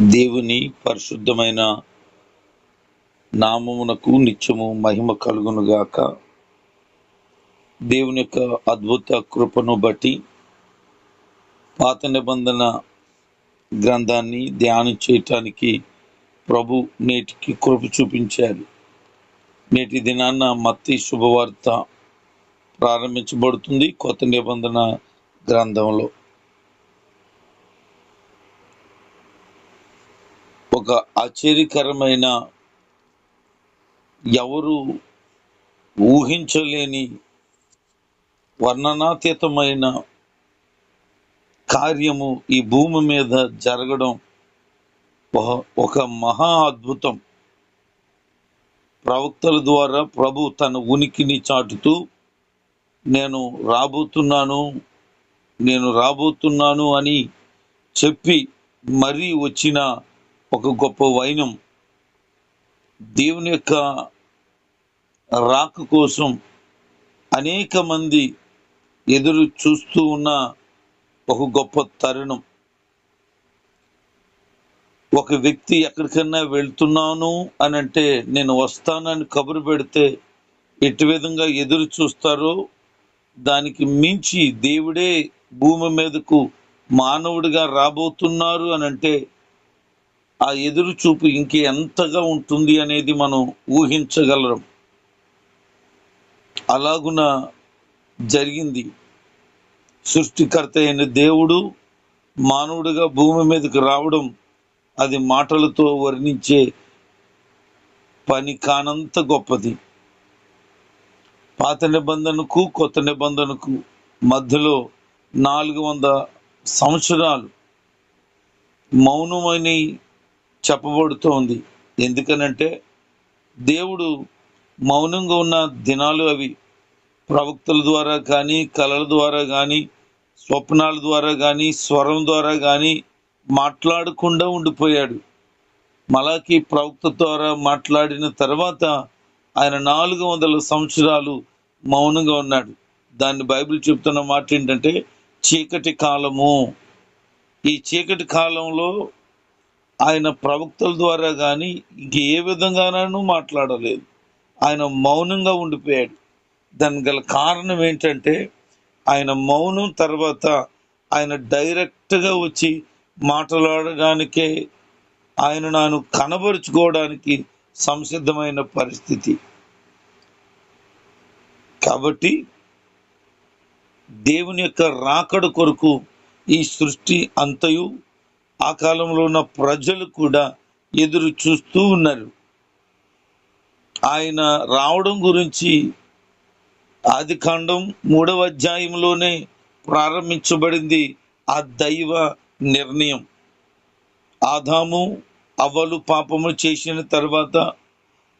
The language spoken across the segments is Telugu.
దేవుని పరిశుద్ధమైన నామమునకు నిత్యము మహిమ కలుగునుగాక. దేవుని యొక్క అద్భుత కృపను బట్టి పాత నిబంధన గ్రంథాన్ని ధ్యానం చేయటానికి ప్రభు నేటికి కృప చూపించారు. నేటి దినాన్న మత్తి శుభవార్త ప్రారంభించబడుతుంది కొత్త నిబంధన గ్రంథంలో. ఒక ఆశ్చర్యకరమైన ఎవరు ఊహించలేని వర్ణనాతీతమైన కార్యము ఈ భూమి మీద జరగడం ఒక- మహా అద్భుతం. ప్రవక్తల ద్వారా ప్రభు తన ఉనికిని చాటుతూ నేను రాబోతున్నాను నేను రాబోతున్నాను అని చెప్పి మరీ వచ్చిన ఒక గొప్ప వైనం. దేవుని యొక్క రాక కోసం అనేక మంది ఎదురు చూస్తూ ఉన్న ఒక గొప్ప తరుణం. ఒక వ్యక్తి ఎక్కడికైనా వెళ్తున్నాను అని అంటే నేను వస్తానని కబురు పెడితే ఎటు విధంగా ఎదురు చూస్తారో దానికి మించి దేవుడే భూమి మీదకు మానవుడిగా రాబోతున్నారు అని అంటే ఆ ఎదురు చూపు ఇంకెంతగా ఉంటుంది అనేది మనం ఊహించగలరం. అలాగున జరిగింది. సృష్టికర్త అయిన దేవుడు మానవుడిగా భూమి మీదకి రావడం అది మాటలతో వర్ణించే పని కానంత గొప్పది. పాత నిబంధనకు కొత్త నిబంధనకు మధ్యలో నాలుగు వంద సంవత్సరాలు మౌనమని చెప్పబడుతోంది. ఎందుకనంటే దేవుడు మౌనంగా ఉన్న దినాలు అవి ప్రవక్తల ద్వారా కానీ కళల ద్వారా కానీ స్వప్నాల ద్వారా కానీ స్వరం ద్వారా కానీ మాట్లాడకుండా ఉండిపోయాడు. మలాకి ప్రవక్త ద్వారా మాట్లాడిన తర్వాత ఆయన నాలుగు వందల సంవత్సరాలు మౌనంగా ఉన్నాడు. దాన్ని బైబిల్ చెప్తున్న మాట ఏంటంటే చీకటి కాలము. ఈ చీకటి కాలంలో ఆయన ప్రవక్తల ద్వారా కానీ ఇంక ఏ విధంగానూ మాట్లాడలేదు. ఆయన మౌనంగా ఉండిపోయాడు. దానికి గల కారణం ఏంటంటే ఆయన మౌనం తర్వాత ఆయన డైరెక్ట్గా వచ్చి మాట్లాడడానికే ఆయన నాను కనబరుచుకోవడానికి సంసిద్ధమైన పరిస్థితి. కాబట్టి దేవుని యొక్క రాకడ కొరకు ఈ సృష్టి అంతయు ఆ కాలంలో ఉన్న ప్రజలు కూడా ఎదురు చూస్తూ ఉన్నారు. ఆయన రావడం గురించి ఆది కాండం మూడవ అధ్యాయంలోనే ప్రారంభించబడింది ఆ దైవ నిర్ణయం. ఆదాము అవ్వలు పాపము చేసిన తర్వాత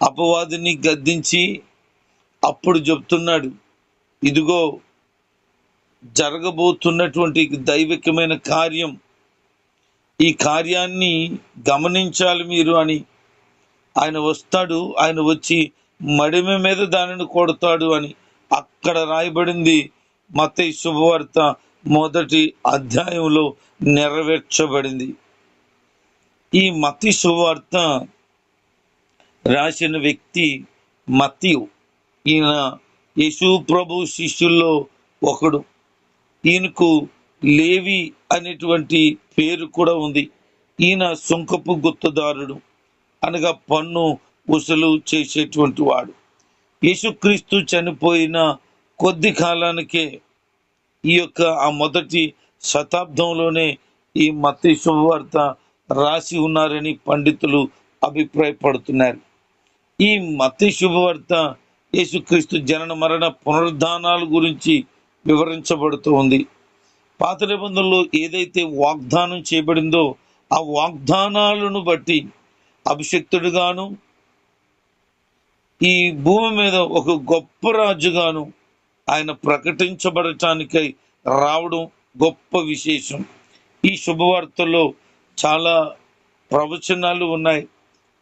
అపవాదిని గద్దించి అప్పుడు చెప్తున్నాడు ఇదిగో జరగబోతున్నటువంటి దైవికమైన కార్యం ఈ కార్యాన్ని గమనించాలి మీరు అని. ఆయన వస్తాడు ఆయన వచ్చి మడిమ మీద దానిని కొడతాడు అని. అక్కడ రాయబడింది మత శుభవార్త మొదటి అధ్యాయంలో నెరవేర్చబడింది. ఈ మతి శుభవార్త రాసిన వ్యక్తి మతియు ఈయన యేసు ప్రభు శిష్యుల్లో ఒకడు. ఈయనకు లేవి అనేటువంటి పేరు కూడా ఉంది. ఈయన సుంకపు గుత్తదారుడు. అనగా పన్ను ఉసలు చేసేటువంటి వాడు. యేసుక్రీస్తు చనిపోయిన కొద్ది కాలానికే ఈ యొక్క ఆ మొదటి శతాబ్దంలోనే ఈ మత్తి శుభవార్త రాసి ఉన్నారని పండితులు అభిప్రాయపడుతున్నారు. ఈ మత్తి శుభవార్త యేసుక్రీస్తు జనన మరణ పునరుద్ధానాల గురించి వివరించబడుతూ ఉంది. పాత నిబంధనలో ఏదైతే వాగ్దానం చేయబడిందో ఆ వాగ్దానాలను బట్టి అభిషక్తుడుగాను ఈ భూమి మీద ఒక గొప్ప రాజుగాను ఆయన ప్రకటించబడటానికై రావడం గొప్ప విశేషం. ఈ శుభవార్తల్లో చాలా ప్రవచనాలు ఉన్నాయి.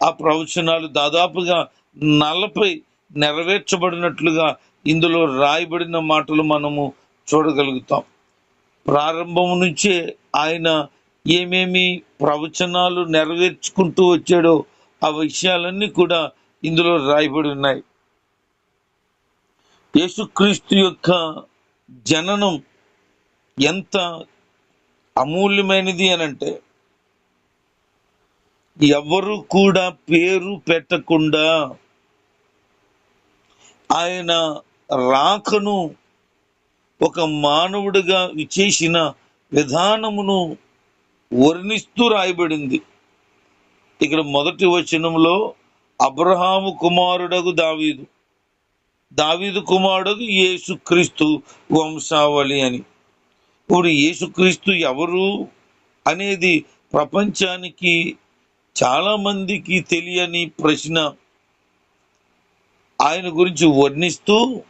ఆ ప్రవచనాలు దాదాపుగా నలభై నెరవేర్చబడినట్లుగా ఇందులో రాయబడిన మాటలు మనము చూడగలుగుతాం. ప్రారంభం నుంచే ఆయన ఏమేమి ప్రవచనాలు నెరవేర్చుకుంటూ వచ్చాడో ఆ విషయాలన్నీ కూడా ఇందులో రాయబడి ఉన్నాయి. యేసుక్రీస్తు యొక్క జననం ఎంత అమూల్యమైనది అని అంటే ఎవరు కూడా పేరు పెట్టకుండా ఆయన రాకను ఒక మానవుడిగా చేసిన విధానమును వర్ణిస్తూ రాయబడింది. ఇక్కడ మొదటి వచనంలో అబ్రహాము కుమారుడగు దావీదు. దావీదు కుమారుడు యేసుక్రీస్తు వంశావళి అని. ఇప్పుడు యేసుక్రీస్తు ఎవరు అనేది ప్రపంచానికి చాలామందికి తెలియని ప్రశ్న. ఆయన గురించి వర్ణిస్తూ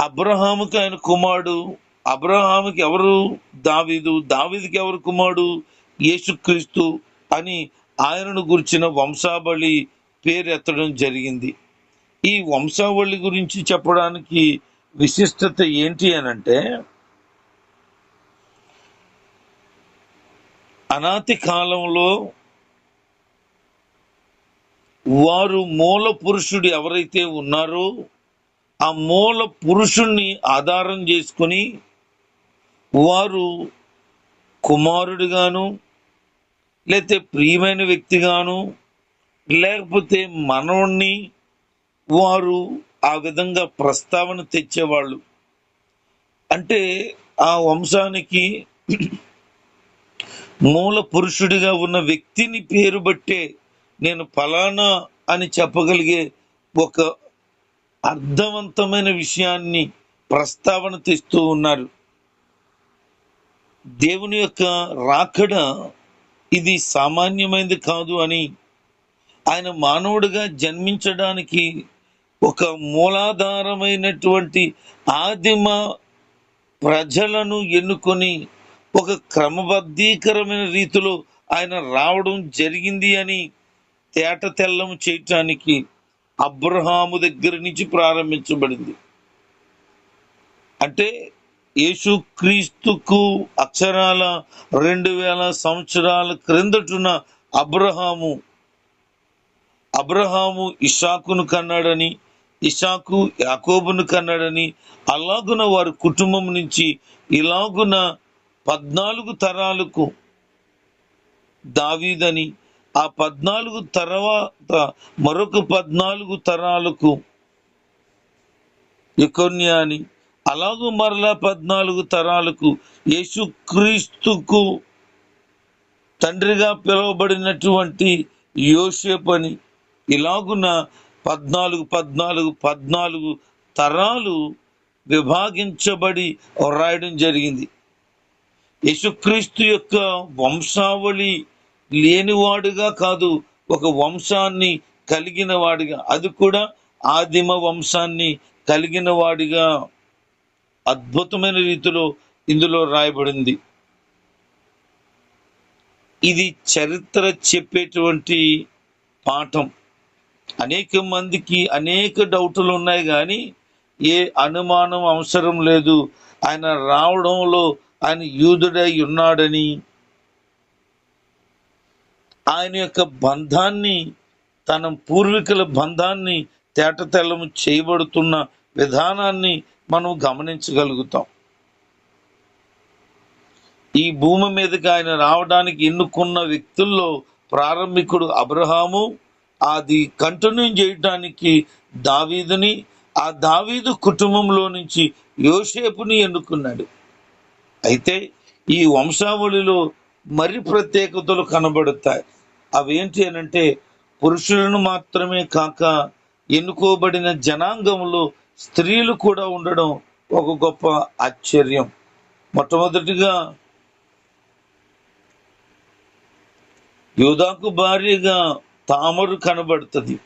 అబ్రహాముకి ఆయన కుమారుడు. అబ్రహాముకి ఎవరు? దావీదు. దావీదుకి ఎవరు కుమారుడు? యేసుక్రీస్తు అని ఆయనను గురించిన వంశావళి పేరెత్తడం జరిగింది. ఈ వంశావళి గురించి చెప్పడానికి విశిష్టత ఏంటి అని అంటే అనాతి కాలంలో వారు మూల పురుషుడు ఎవరైతే ఉన్నారో ఆ మూల పురుషుణ్ణి ఆధారం చేసుకొని వారు కుమారుడిగాను లేకపోతే ప్రియమైన వ్యక్తిగాను లేకపోతే మనవుణ్ణి వారు ఆ విధంగా ప్రస్తావన తెచ్చేవాళ్ళు. అంటే ఆ వంశానికి మూల పురుషుడిగా ఉన్న వ్యక్తిని పేరు బట్టే నేను ఫలానా అని చెప్పగలిగే ఒక అర్థవంతమైన విషయాన్ని ప్రస్తావన తెస్తూ ఉన్నారు. దేవుని యొక్క రాకడ ఇది సామాన్యమైనది కాదు అని ఆయన మానవుడిగా జన్మించడానికి ఒక మూలాధారమైనటువంటి ఆదిమ ప్రజలను ఎన్నుకొని ఒక క్రమబద్ధీకరమైన రీతిలో ఆయన రావడం జరిగింది అని తేట తెల్లం చేయటానికి అబ్రహాము దగ్గర నుంచి ప్రారంభించబడింది. అంటే యేసుక్రీస్తుకు అక్షరాల రెండు వేల సంవత్సరాల క్రిందటున్న అబ్రహాము అబ్రహాము ఇషాకును కన్నాడని ఇషాకు యాకోబును కన్నాడని అలాగున వారి కుటుంబం నుంచి ఇలాగున పద్నాలుగు తరాలకు దావీదని ఆ పద్నాలుగు తర్వాత మరొక పద్నాలుగు తరాలకు ఎకొన్యాని అలాగూ మరలా పద్నాలుగు తరాలకు యేసుక్రీస్తుకు తండ్రిగా పిలువబడినటువంటి యోసేపు ఇలాగున పద్నాలుగు పద్నాలుగు పద్నాలుగు తరాలు విభాగించబడి రాయడం జరిగింది. యేసుక్రీస్తు యొక్క వంశావళి లేనివాడుగా కాదు ఒక వంశాన్ని కలిగిన వాడిగా. అది కూడా ఆదిమ వంశాన్ని కలిగిన వాడిగా అద్భుతమైన రీతిలో ఇందులో రాయబడింది. ఇది చరిత్ర చెప్పేటువంటి పాఠం. అనేక మందికి అనేక డౌట్లు ఉన్నాయి కానీ ఏ అనుమానం అవసరం లేదు. ఆయన రావడంలో ఆయన యూదుడై ఉన్నాడని ఆయన యొక్క బంధాన్ని తన పూర్వీకుల బంధాన్ని తేటతెల్లము చేయబడుతున్న విధానాన్ని మనం గమనించగలుగుతాం. ఈ భూమి మీదకి ఆయన రావడానికి ఎన్నుకున్న వ్యక్తుల్లో ప్రారంభికుడు అబ్రహాము అది కంటిన్యూ చేయటానికి దావీదుని ఆ దావీదు కుటుంబంలో నుంచి యోసేపుని ఎన్నుకున్నాడు. అయితే ఈ వంశావళిలో మరి ప్రత్యేకతలు కనబడతాయి. అవేంటి అనంటే పురుషులను మాత్రమే కాక ఎన్నుకోబడిన జనాంగంలో స్త్రీలు కూడా ఉండడం ఒక గొప్ప ఆశ్చర్యం. మొట్టమొదటిగా యోధాకు భార్యగా తామరు కనబడుతుంది.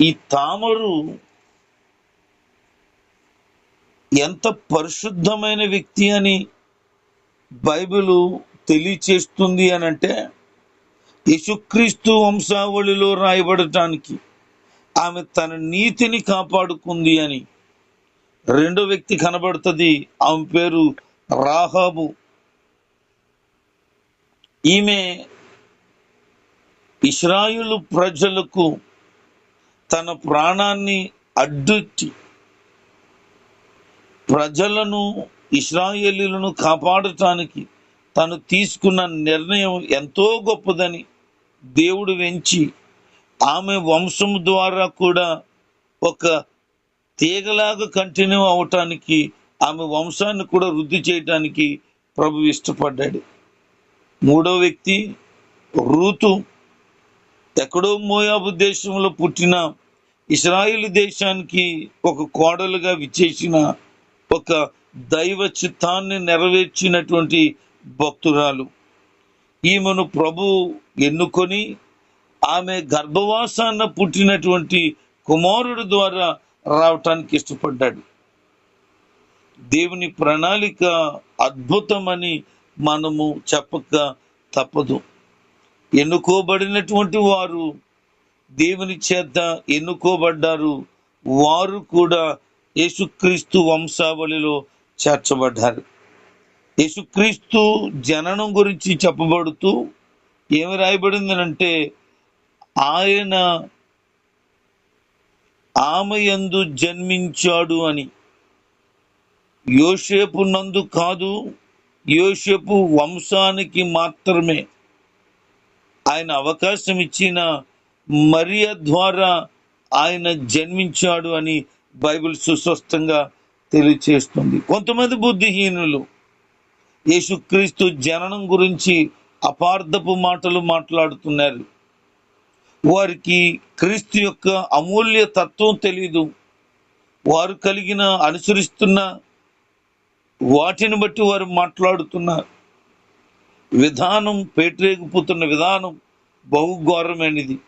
ఈ తామరు ఎంత పరిశుద్ధమైన వ్యక్తి అని బైబిలు తెలియచేస్తుంది అని అంటే యేసుక్రీస్తు వంశావళిలో రాయబడటానికి ఆమె తన నీతిని కాపాడుకుంది అని రెండో వ్యక్తి కనబడుతుంది. ఆమె పేరు రాహాబు. ఈమె ఇస్రాయులు ప్రజలకు తన ప్రాణాన్ని అడ్డుట్టి ప్రజలను ఇస్రాయేలీలను కాపాడటానికి తను తీసుకున్న నిర్ణయం ఎంతో గొప్పదని దేవుడు వెంచి ఆమె వంశం ద్వారా కూడా ఒక తీగలాగా కంటిన్యూ అవటానికి ఆమె వంశాన్ని కూడా వృద్ధి చేయటానికి ప్రభు ఇష్టపడ్డాడు. మూడో వ్యక్తి రూతు. ఎక్కడో మోయాబు దేశంలో పుట్టిన ఇస్రాయిల్ దేశానికి ఒక కోడలుగా విచ్చేసిన ఒక దైవ చిత్తాన్ని నెరవేర్చినటువంటి భక్తురాలు. ఈమెను ప్రభు ఎన్నుకొని ఆమె గర్భవాసాన పుట్టినటువంటి కుమారుడు ద్వారా రావటానికి ఇష్టపడ్డాడు. దేవుని ప్రణాళిక అద్భుతమని మనము చెప్పక తప్పదు. ఎన్నుకోబడినటువంటి వారు దేవుని చేత ఎన్నుకోబడ్డారు. వారు కూడా యేసుక్రీస్తు వంశావళిలో చేర్చబడ్డారు. యేసుక్రీస్తు జననం గురించి చెప్పబడుతూ ఏమి రాయబడిందనంటే ఆయన ఆమె యందు జన్మించాడు అని. యోసేపు నందు కాదు యోసేపు వంశానికి మాత్రమే. ఆయన అవకాశం ఇచ్చిన మరియ ద్వారా ఆయన జన్మించాడు అని బైబిల్ సుస్పష్టంగా తెలియచేస్తుంది. కొంతమంది బుద్ధిహీనులు యేసుక్రీస్తు జననం గురించి అపార్థపు మాటలు మాట్లాడుతున్నారు. వారికి క్రీస్తు యొక్క అమూల్య తత్వం తెలీదు. వారు కలిగిన అనుసరిస్తున్న వాటిని బట్టి వారు మాట్లాడుతున్న విధానం పేటరేగిపోతున్న విధానం బహుఘోరమైనది.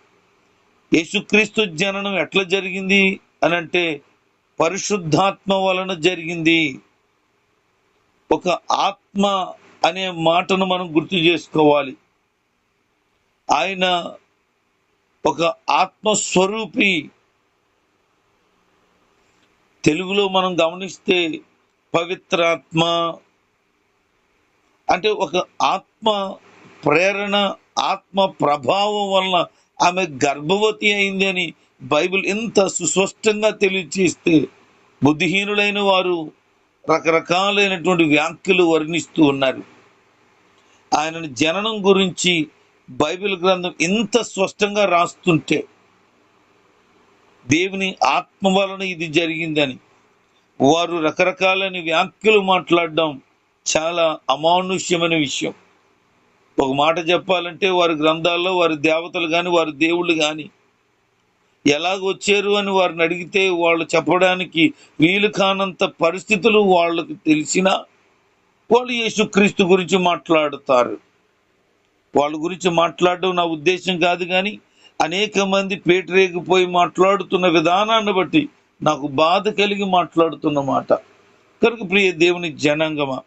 యేసుక్రీస్తు జననం ఎట్లా జరిగింది అని అంటే పరిశుద్ధాత్మ వలన జరిగింది. ఒక ఆత్మ అనే మాటను మనం గుర్తు చేసుకోవాలి. ఆయన ఒక ఆత్మస్వరూపి. తెలుగులో మనం గమనిస్తే పవిత్రాత్మ అంటే ఒక ఆత్మ ప్రేరణ ఆత్మ ప్రభావం వలన ఆమె గర్భవతి అయింది అని బైబిల్ ఎంత సుస్పష్టంగా తెలియచేస్తే బుద్ధిహీనులైన వారు రకరకాలైనటువంటి వ్యాఖ్యలు వర్ణిస్తూ ఉన్నారు. ఆయనను జననం గురించి బైబిల్ గ్రంథం ఇంత స్పష్టంగా రాస్తుంటే దేవుని ఆత్మ వలన ఇది జరిగిందని. వారు రకరకాలైన వ్యాఖ్యలు మాట్లాడడం చాలా అమానుష్యమైన విషయం. ఒక మాట చెప్పాలంటే వారి గ్రంథాల్లో వారి దేవతలు కానీ వారి దేవుళ్ళు కానీ ఎలాగొచ్చారు అని వారిని అడిగితే వాళ్ళు చెప్పడానికి వీలు కానంత పరిస్థితులు వాళ్ళకి తెలిసినా వాళ్ళు యేసుక్రీస్తు గురించి మాట్లాడుతారు. వాళ్ళ గురించి మాట్లాడడం నా ఉద్దేశం కాదు కానీ అనేక మంది పేటరేగిపోయి మాట్లాడుతున్న విధానాన్ని బట్టి నాకు బాధ కలిగి మాట్లాడుతున్న మాట. కనుక ప్రియ దేవుని జనాంగమ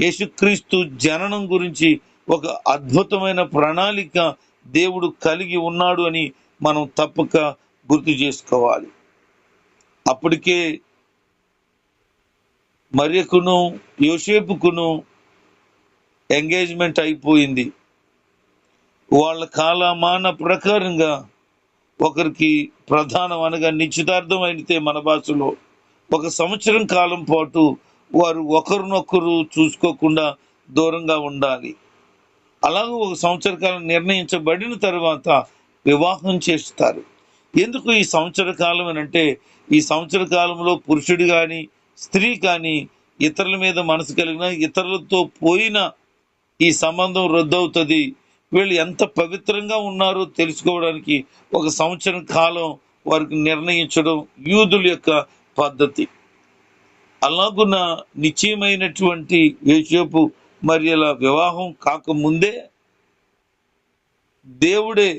యేసుక్రీస్తు జననం గురించి ఒక అద్భుతమైన ప్రణాళిక దేవుడు కలిగి ఉన్నాడు అని మనం తప్పక గుర్తు చేసుకోవాలి. అప్పటికే మరియకును యోసేపుకును ఎంగేజ్మెంట్ అయిపోయింది. వాళ్ళ కాలమాన ప్రకారంగా ఒకరికి ప్రధానం అనగా నిశ్చితార్థం అయితే మన భాషలో. ఒక సంవత్సరం కాలం పాటు వారు ఒకరినొకరు చూసుకోకుండా దూరంగా ఉండాలి. అలాగే ఒక సంవత్సర కాలం నిర్ణయించబడిన తర్వాత వివాహం చేస్తారు. ఎందుకు ఈ సంవత్సర కాలం అని అంటే ఈ సంవత్సర కాలంలో పురుషుడు కానీ స్త్రీ కానీ ఇతరుల మీద మనసు కలిగిన ఇతరులతో పోయిన ఈ సంబంధం రద్దవుతుంది. వీళ్ళు ఎంత పవిత్రంగా ఉన్నారో తెలుసుకోవడానికి ఒక సంవత్సరం కాలం వారికి నిర్ణయించడం యూదుల యొక్క పద్ధతి. అలాగున్న నిశ్చయమైనటువంటి యేసేపు మరియల వివాహం కాకముందే దేవుడే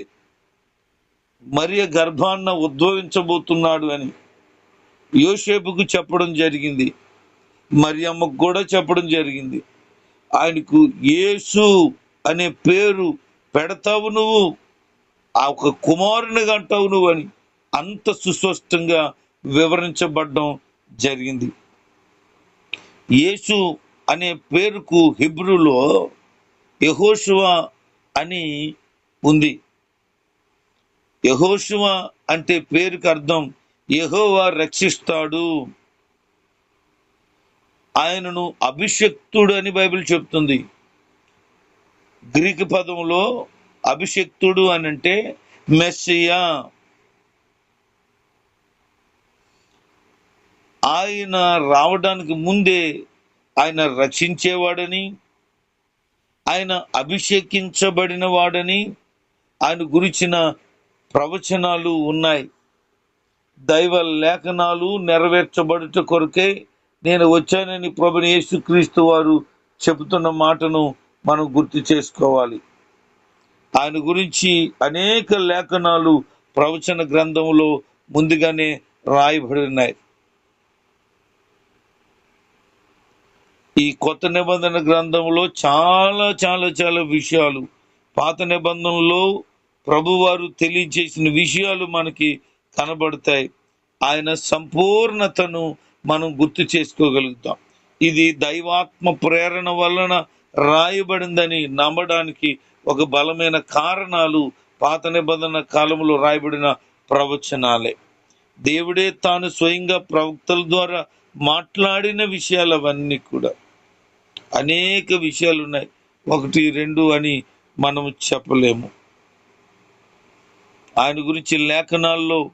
మరియ గర్భాన్న ఉద్భవించబోతున్నాడు అని యోసేపుకు చెప్పడం జరిగింది. మరియమ్మకు కూడా చెప్పడం జరిగింది. ఆయనకు యేసు అనే పేరు పెడతావు నువ్వు ఆ ఒక కుమారునిగా అంటావు నువ్వు అని అంత సుస్పష్టంగా వివరించబడడం జరిగింది. యేసు అనే పేరుకు హిబ్రూలో యహోషువ అని ఉంది. యహోషువ అంటే పేరుకు అర్థం యహోవా రక్షిస్తాడు. ఆయనను అభిషక్తుడు అని బైబిల్ చెప్తుంది. గ్రీక్ పదంలో అభిషక్తుడు అని అంటే మెస్సియా. ఆయన రావడానికి ముందే ఆయన రక్షించేవాడని ఆయన అభిషేకించబడిన వాడని ఆయన గురించిన ప్రవచనాలు ఉన్నాయి. దైవ లేఖనాలు నెరవేర్చబడుట కొరకే నేను వచ్చానని ప్రభుని యేసుక్రీస్తు వారు చెబుతున్న మాటను మనం గుర్తు చేసుకోవాలి. ఆయన గురించి అనేక లేఖనాలు ప్రవచన గ్రంథంలో ముందుగానే రాయబడి ఉన్నాయి ఈ కొత్త నిబంధన గ్రంథంలో చాలా చాలా చాలా విషయాలు పాత నిబంధనలో ప్రభువారు తెలియజేసిన విషయాలు మనకి కనబడతాయి. ఆయన సంపూర్ణతను మనం గుర్తు చేసుకోగలుగుతాం. ఇది దైవాత్మ ప్రేరణ వలన రాయబడిందని నమ్మడానికి ఒక బలమైన కారణాలు పాత నిబంధన కాలంలో రాయబడిన ప్రవచనాలే. దేవుడే తాను స్వయంగా ప్రవక్తల ద్వారా మాట్లాడిన విషయాలు అవన్నీ కూడా. అనేక విషయాలు ఉన్నాయి ఒకటి రెండు అని మనం చెప్పలేము. ఆయన గురించి లేఖనాల్లో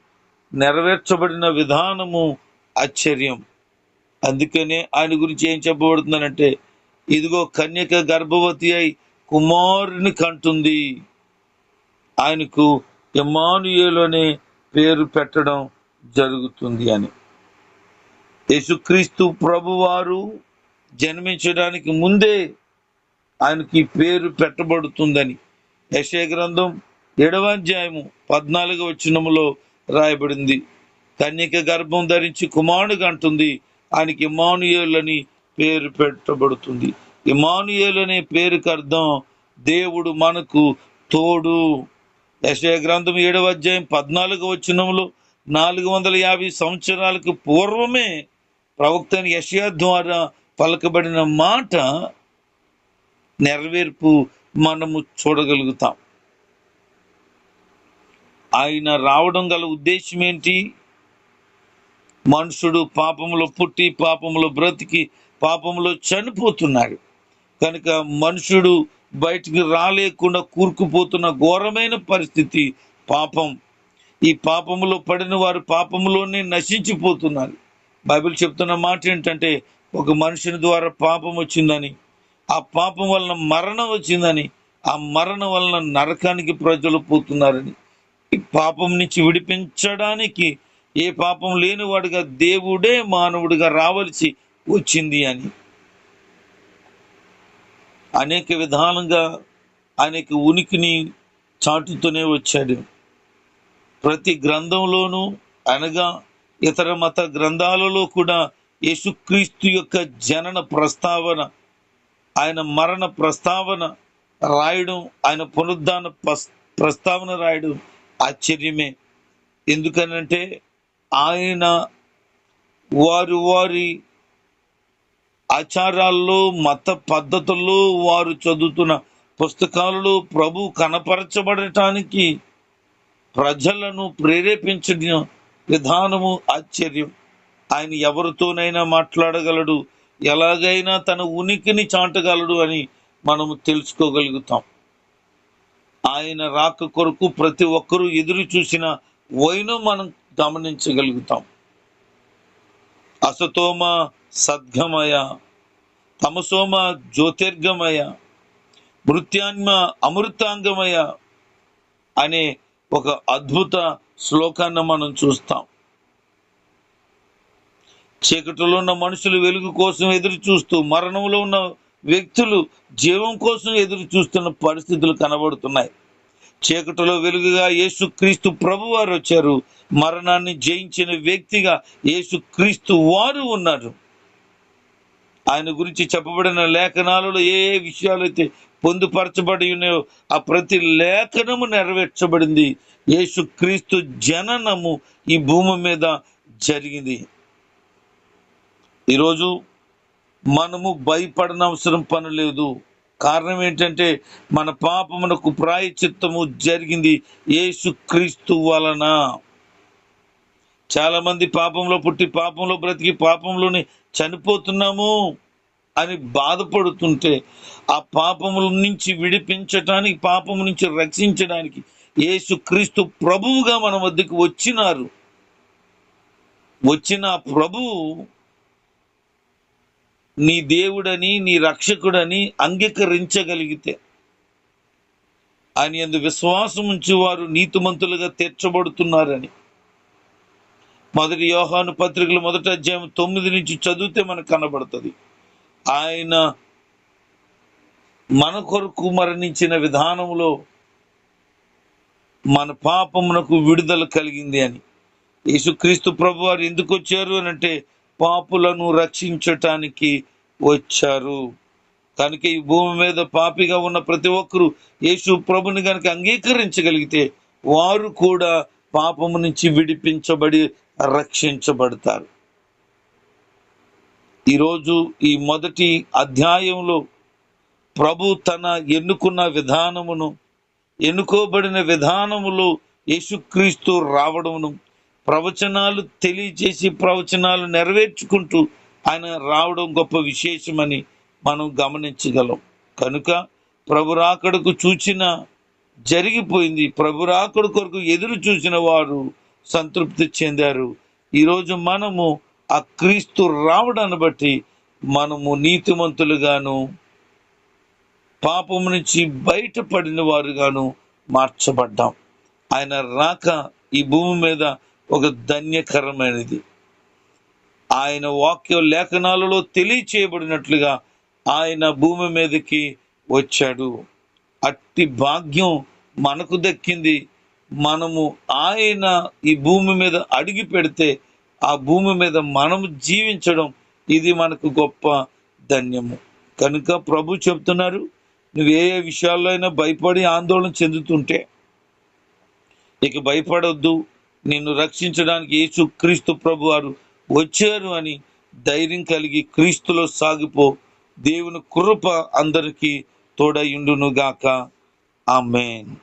నెరవేర్చబడిన విధానము ఆశ్చర్యం. అందుకనే ఆయన గురించి ఏం చెప్పబడుతుందనంటే ఇదిగో కన్యక గర్భవతి అయి కుమారుని కంటుంది. ఆయనకు ఎమానుయేలోనే పేరు పెట్టడం జరుగుతుంది అని. యేసుక్రీస్తు ప్రభువారు జన్మించడానికి ముందే ఆయనకి పేరు పెట్టబడుతుందని. యశయ గ్రంథం ఏడవ అధ్యాయము పద్నాలుగు వచనములో రాయబడింది. కన్యక గర్భం ధరించి కుమారుడు అంటుంది ఆయనకి ఇమానుయేల్ అని పేరు పెట్టబడుతుంది. ఇమానుయేల్ అనే పేరుకి అర్థం దేవుడు మనకు తోడు. యశయ గ్రంథం ఏడవ అధ్యాయం పద్నాలుగు వచనంలో నాలుగు వందల యాభై సంవత్సరాలకు పూర్వమే ప్రవక్త యశయ ద్వారా పలకబడిన మాట నెరవేర్పు మనము చూడగలుగుతాం. ఆయన రావడం గల ఉద్దేశం ఏంటి? మనుషుడు పాపంలో పుట్టి పాపంలో బ్రతికి పాపంలో చనిపోతున్నాడు. కనుక మనుషుడు బయటికి రాలేకుండా కూరుకుపోతున్న ఘోరమైన పరిస్థితి పాపం. ఈ పాపములో పడిన వారు పాపంలోనే నశించిపోతున్నారు. బైబిల్ చెప్తున్న మాట ఏంటంటే ఒక మనుషుని ద్వారా పాపం వచ్చిందని ఆ పాపం వలన మరణం వచ్చిందని ఆ మరణం వలన నరకానికి ప్రజలు పోతున్నారని. పాపం నుంచి విడిపించడానికి ఏ పాపం లేనివాడుగా దేవుడే మానవుడిగా రావలసి వచ్చింది అని. అనేక విధాలుగా అనేక ఉనికిని చాటుతూనే వచ్చాడు. ప్రతి గ్రంథంలోనూ అనగా ఇతర మత గ్రంథాలలో కూడా యేసుక్రీస్తు యొక్క జనన ప్రస్తావన ఆయన మరణ ప్రస్తావన రాయడం ఆయన పునరుద్ధాన ప్రస్తావన రాయడం ఆశ్చర్యమే. ఎందుకనంటే ఆయన వారు వారి ఆచారాల్లో మత పద్ధతుల్లో వారు చదువుతున్న పుస్తకాలలో ప్రభు కనపరచబడటానికి ప్రజలను ప్రేరేపించిన విధానము ఆశ్చర్యం. ఆయన ఎవరితోనైనా మాట్లాడగలడు ఎలాగైనా తన ఉనికిని చాటగలడు అని మనము తెలుసుకోగలుగుతాం. ఆయన రాక కొరకు ప్రతి ఒక్కరూ ఎదురు చూసిన వైను మనం గమనించగలుగుతాం. అసతోమ సద్గమయ తమసోమ జ్యోతిర్గమయ మృత్యాన్మ అమృతాంగమయ అనే ఒక అద్భుత శ్లోకాన్ని మనం చూస్తాం. చీకటిలో ఉన్న మనుషులు వెలుగు కోసం ఎదురు చూస్తూ మరణంలో ఉన్న వ్యక్తులు జీవం కోసం ఎదురు చూస్తున్న పరిస్థితులు కనబడుతున్నాయి. చీకటిలో వెలుగుగా యేసుక్రీస్తు ప్రభు వారు వచ్చారు. మరణాన్ని జయించిన వ్యక్తిగా యేసుక్రీస్తు వారు ఉన్నారు. ఆయన గురించి చెప్పబడిన లేఖనాలలో ఏ ఏ విషయాలైతే పొందుపరచబడి ఉన్నాయో ఆ ప్రతి లేఖనము నెరవేర్చబడింది. యేసుక్రీస్తు జననము ఈ భూమి మీద జరిగింది. ఈరోజు మనము భయపడనవసరం పని లేదు. కారణం ఏంటంటే మన పాపమునకు ప్రాయచిత్తము జరిగింది యేసుక్రీస్తు వలన. చాలామంది పాపంలో పుట్టి పాపంలో బ్రతికి పాపంలోనే చనిపోతున్నాము అని బాధపడుతుంటే ఆ పాపముల నుంచి విడిపించటానికి పాపము నుంచి రక్షించడానికి యేసుక్రీస్తు ప్రభువుగా మన వద్దకు వచ్చినారు. వచ్చిన ప్రభువు నీ దేవుడని నీ రక్షకుడని అంగీకరించగలిగితే ఆయన ఎందు విశ్వాసం ఉంచి వారు నీతిమంతులుగా తీర్చబడుతున్నారని. మొదటి యోహాను పత్రికలు మొదటి అధ్యాయం తొమ్మిది నుంచి చదివితే మనకు కనబడుతుంది. ఆయన మన కొరకు మరణించిన విధానంలో మన పాపమునకు విడుదల కలిగింది అని. యేసుక్రీస్తు ప్రభు వారు ఎందుకు వచ్చారు అని అంటే పాపులను రక్షించటానికి వచ్చారు. కనుక ఈ భూమి మీద పాపిగా ఉన్న ప్రతి ఒక్కరూ యేసు ప్రభుని కనుక అంగీకరించగలిగితే వారు కూడా పాపము నుంచి విడిపించబడి రక్షించబడతారు. ఈరోజు ఈ మొదటి అధ్యాయంలో ప్రభు తన ఎన్నుకున్న విధానమును ఎన్నుకోబడిన విధానములో యేసుక్రీస్తు రావడమును ప్రవచనాలు తెలియజేసి ప్రవచనాలు నెరవేర్చుకుంటూ ఆయన రావడం గొప్ప విశేషమని మనం గమనించగలం. కనుక ప్రభురాకడకు చూచిన జరిగిపోయింది. ప్రభురాకడు కొరకు ఎదురు చూసిన వారు సంతృప్తి చెందారు. ఈరోజు మనము ఆ క్రీస్తు రావడాన్ని బట్టి మనము నీతిమంతులుగాను పాపము నుంచి బయటపడిన వారుగాను మార్చబడ్డాం. ఆయన రాక ఈ భూమి మీద ఒక ధన్యకరమైనది. ఆయన వాక్య లేఖనాలలో తెలియచేయబడినట్లుగా ఆయన భూమి మీదకి వచ్చాడు. అట్టి భాగ్యం మనకు దక్కింది. మనము ఆయన ఈ భూమి మీద అడిగి పెడితే ఆ భూమి మీద మనము జీవించడం ఇది మనకు గొప్ప ధన్యము. కనుక ప్రభు చెప్తున్నారు నువ్వు ఏ ఏ విషయాల్లో అయినా భయపడి ఆందోళన చెందుతుంటే ఇక భయపడొద్దు. నిన్ను రక్షించడానికి యేసు క్రీస్తు ప్రభు వారు వచ్చారు అని ధైర్యం కలిగి క్రీస్తులో సాగిపో. దేవుని కృప అందరికీ తోడయుండును గాక ఆమెన్.